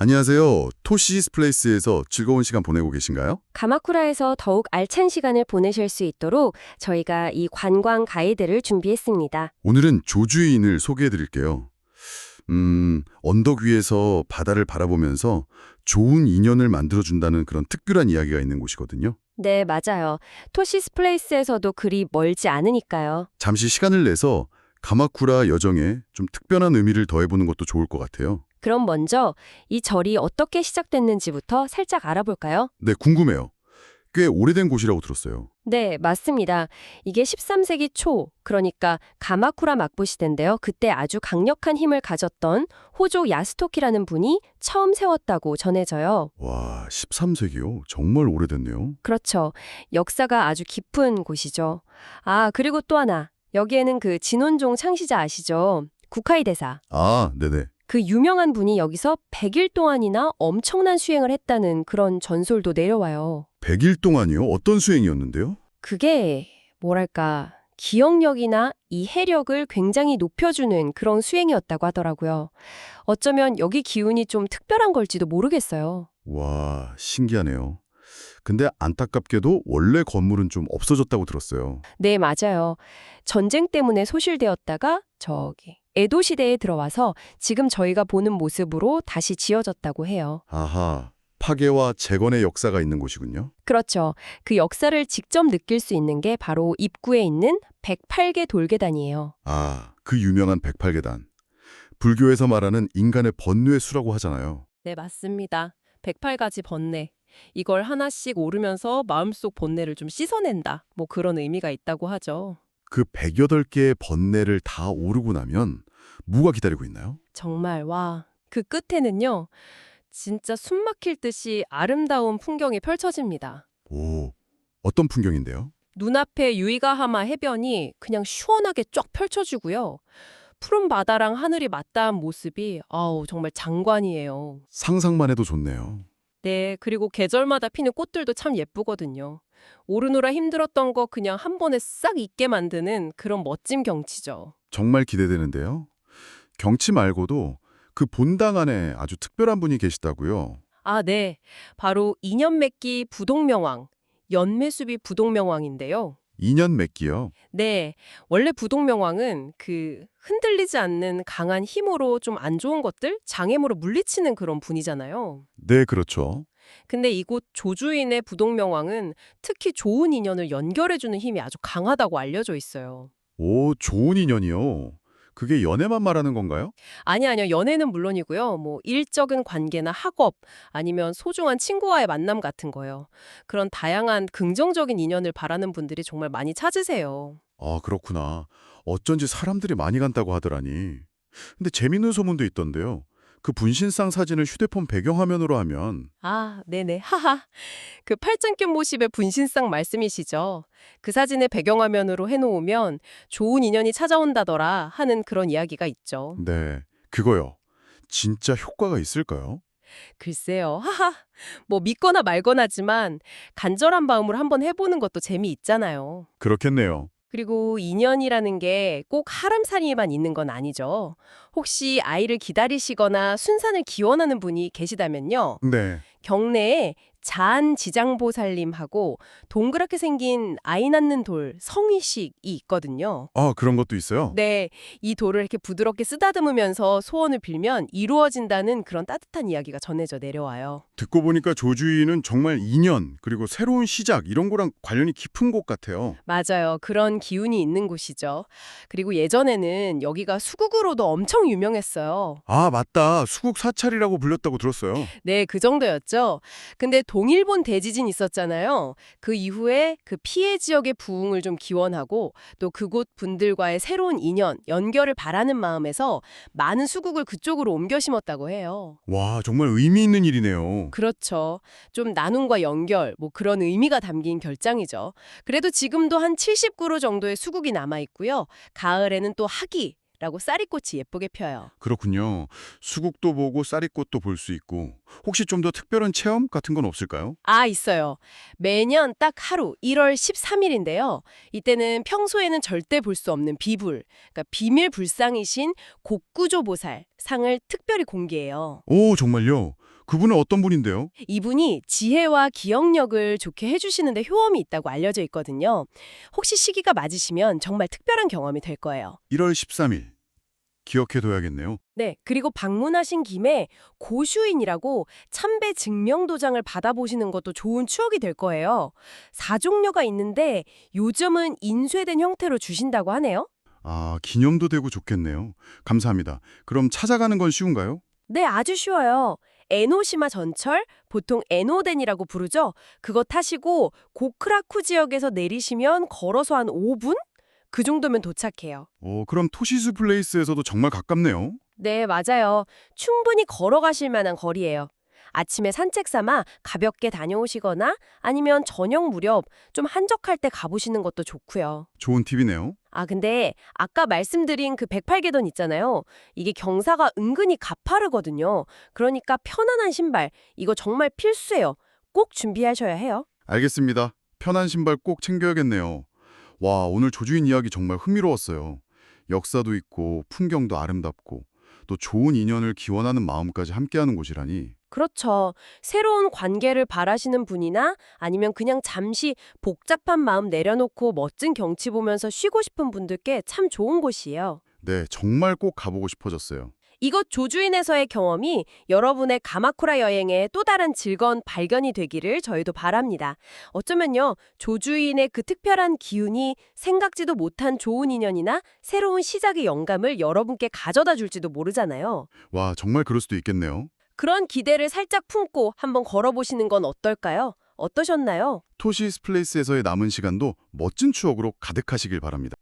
안녕하세요. 토시스 플레이스에서 즐거운 시간 보내고 계신가요? 가마쿠라에서 더욱 알찬 시간을 보내실 수 있도록 저희가 이 관광 가이드를 준비했습니다. 오늘은 조주인을 소개해 드릴게요. 음, 언덕 위에서 바다를 바라보면서 좋은 인연을 만들어준다는 그런 특별한 이야기가 있는 곳이거든요. 네, 맞아요. 토시스 플레이스에서도 그리 멀지 않으니까요. 잠시 시간을 내서 가마쿠라 여정에 좀 특별한 의미를 더해보는 것도 좋을 것 같아요. 그럼 먼저 이 절이 어떻게 시작됐는지부터 살짝 알아볼까요? 네, 궁금해요. 꽤 오래된 곳이라고 들었어요. 네, 맞습니다. 이게 13세기 초, 그러니까 가마쿠라 막부 시대인데요. 그때 아주 강력한 힘을 가졌던 호조 야스토키라는 분이 처음 세웠다고 전해져요. 와, 13세기요? 정말 오래됐네요. 그렇죠. 역사가 아주 깊은 곳이죠. 아, 그리고 또 하나. 여기에는 그 진원종 창시자 아시죠? 구카이 대사. 아, 네네. 그 유명한 분이 여기서 100일 동안이나 엄청난 수행을 했다는 그런 전설도 내려와요. 100일 동안이요? 어떤 수행이었는데요? 그게 뭐랄까 기억력이나 이 해력을 굉장히 높여주는 그런 수행이었다고 하더라고요. 어쩌면 여기 기운이 좀 특별한 걸지도 모르겠어요. 와, 신기하네요. 근데 안타깝게도 원래 건물은 좀 없어졌다고 들었어요. 네, 맞아요. 전쟁 때문에 소실되었다가 저기 에도 시대에 들어와서 지금 저희가 보는 모습으로 다시 지어졌다고 해요. 아하, 파괴와 재건의 역사가 있는 곳이군요. 그렇죠. 그 역사를 직접 느낄 수 있는 게 바로 입구에 있는 108개 돌계단이에요. 아, 그 유명한 108계단. 불교에서 말하는 인간의 번뇌의 수라고 하잖아요. 네, 맞습니다. 108가지 번뇌. 이걸 하나씩 오르면서 마음속 번뇌를 좀 씻어낸다. 뭐 그런 의미가 있다고 하죠. 그 108개의 번뇌를 다 오르고 나면 뭐가 기다리고 있나요? 정말 와. 그 끝에는요. 진짜 숨 막힐 듯이 아름다운 풍경이 펼쳐집니다. 오, 어떤 풍경인데요? 눈앞에 유이가하마 해변이 그냥 시원하게 쫙 펼쳐지고요. 푸른 바다랑 하늘이 맞닿은 모습이 아우 정말 장관이에요. 상상만 해도 좋네요. 네, 그리고 계절마다 피는 꽃들도 참 예쁘거든요. 오르느라 힘들었던 거 그냥 한 번에 싹 잊게 만드는 그런 멋진 경치죠. 정말 기대되는데요. 경치 말고도 그 본당 안에 아주 특별한 분이 계시다고요. 아, 네. 바로 인연 맺기 부동명왕, 연매수비 부동명왕인데요. 2년 맺기요. 네. 원래 부동명왕은 그 흔들리지 않는 강한 힘으로 좀 안 좋은 것들, 장애물을 물리치는 그런 분이잖아요. 네, 그렇죠. 근데 이곳 조주인의 부동명왕은 특히 좋은 인연을 연결해주는 힘이 아주 강하다고 알려져 있어요. 오, 좋은 인연이요. 그게 연애만 말하는 건가요? 아니 아니요. 연애는 물론이고요. 뭐 일적인 관계나 학업 아니면 소중한 친구와의 만남 같은 거요. 그런 다양한 긍정적인 인연을 바라는 분들이 정말 많이 찾으세요. 아, 그렇구나. 어쩐지 사람들이 많이 간다고 하더라니. 근데 재밌는 소문도 있던데요. 그 분신상 사진을 휴대폰 배경화면으로 하면 아, 네네. 하하. 그 팔짱견 모습의 분신상 말씀이시죠. 그 사진을 배경화면으로 해놓으면 좋은 인연이 찾아온다더라 하는 그런 이야기가 있죠. 네, 그거요. 진짜 효과가 있을까요? 글쎄요. 하하. 뭐 믿거나 말거나지만 간절한 마음으로 한번 해보는 것도 재미있잖아요. 그렇겠네요. 그리고 인연이라는 게 꼭 하람산이에만 있는 건 아니죠. 혹시 아이를 기다리시거나 순산을 기원하는 분이 계시다면요. 네. 경내에 자안 지장보살님하고 동그랗게 생긴 아이 낳는 돌 성의식이 있거든요. 아, 그런 것도 있어요? 네, 이 돌을 이렇게 부드럽게 쓰다듬으면서 소원을 빌면 이루어진다는 그런 따뜻한 이야기가 전해져 내려와요. 듣고 보니까 조주인은 정말 인연, 그리고 새로운 시작 이런 거랑 관련이 깊은 곳 같아요. 맞아요. 그런 기운이 있는 곳이죠. 그리고 예전에는 여기가 수국으로도 엄청 유명했어요. 아, 맞다. 수국 사찰이라고 불렸다고 들었어요. 네, 그 정도였죠. 근데 동일본 대지진 있었잖아요. 그 이후에 그 피해 지역의 부흥을 좀 기원하고 또 그곳 분들과의 새로운 인연, 연결을 바라는 마음에서 많은 수국을 그쪽으로 옮겨 심었다고 해요. 와, 정말 의미 있는 일이네요. 그렇죠. 좀 나눔과 연결, 뭐 그런 의미가 담긴 결장이죠. 그래도 지금도 한 70그루 정도의 수국이 남아 있고요. 가을에는 또 하기. 라고 쌀이꽃이 예쁘게 펴요. 그렇군요. 수국도 보고 쌀이꽃도 볼 수 있고 혹시 좀 더 특별한 체험 같은 건 없을까요? 아, 있어요. 매년 딱 하루 1월 13일인데요. 이때는 평소에는 절대 볼 수 없는 비불, 그러니까 비밀 불상이신 곡구조 보살 상을 특별히 공개해요. 오, 정말요? 그분은 어떤 분인데요? 이분이 지혜와 기억력을 좋게 해주시는데 효험이 있다고 알려져 있거든요. 혹시 시기가 맞으시면 정말 특별한 경험이 될 거예요. 1월 13일. 기억해둬야겠네요. 네, 그리고 방문하신 김에 고슈인이라고 참배 증명도장을 받아보시는 것도 좋은 추억이 될 거예요. 사종료가 있는데 요즘은 인쇄된 형태로 주신다고 하네요. 아, 기념도 되고 좋겠네요. 감사합니다. 그럼 찾아가는 건 쉬운가요? 네, 아주 쉬워요. 에노시마 전철, 보통 에노덴이라고 부르죠. 그거 타시고 고크라쿠 지역에서 내리시면 걸어서 한 5분? 그 정도면 도착해요. 어, 그럼 토시스 플레이스에서도 정말 가깝네요. 네, 맞아요. 충분히 걸어가실 만한 거리예요. 아침에 산책 삼아 가볍게 다녀오시거나 아니면 저녁 무렵 좀 한적할 때 가보시는 것도 좋고요. 좋은 팁이네요. 아, 근데 아까 말씀드린 그 108계단 있잖아요. 이게 경사가 은근히 가파르거든요. 그러니까 편안한 신발, 이거 정말 필수예요. 꼭 준비하셔야 해요. 알겠습니다. 편한 신발 꼭 챙겨야겠네요. 와, 오늘 조주인 이야기 정말 흥미로웠어요. 역사도 있고 풍경도 아름답고 또 좋은 인연을 기원하는 마음까지 함께하는 곳이라니. 그렇죠. 새로운 관계를 바라시는 분이나 아니면 그냥 잠시 복잡한 마음 내려놓고 멋진 경치 보면서 쉬고 싶은 분들께 참 좋은 곳이에요. 네, 정말 꼭 가보고 싶어졌어요. 이곳 조주인에서의 경험이 여러분의 가마쿠라 여행의 또 다른 즐거운 발견이 되기를 저희도 바랍니다. 어쩌면요, 조주인의 그 특별한 기운이 생각지도 못한 좋은 인연이나 새로운 시작의 영감을 여러분께 가져다 줄지도 모르잖아요. 와, 정말 그럴 수도 있겠네요. 그런 기대를 살짝 품고 한번 걸어보시는 건 어떨까요? 어떠셨나요? 토시스 플레이스에서의 남은 시간도 멋진 추억으로 가득하시길 바랍니다.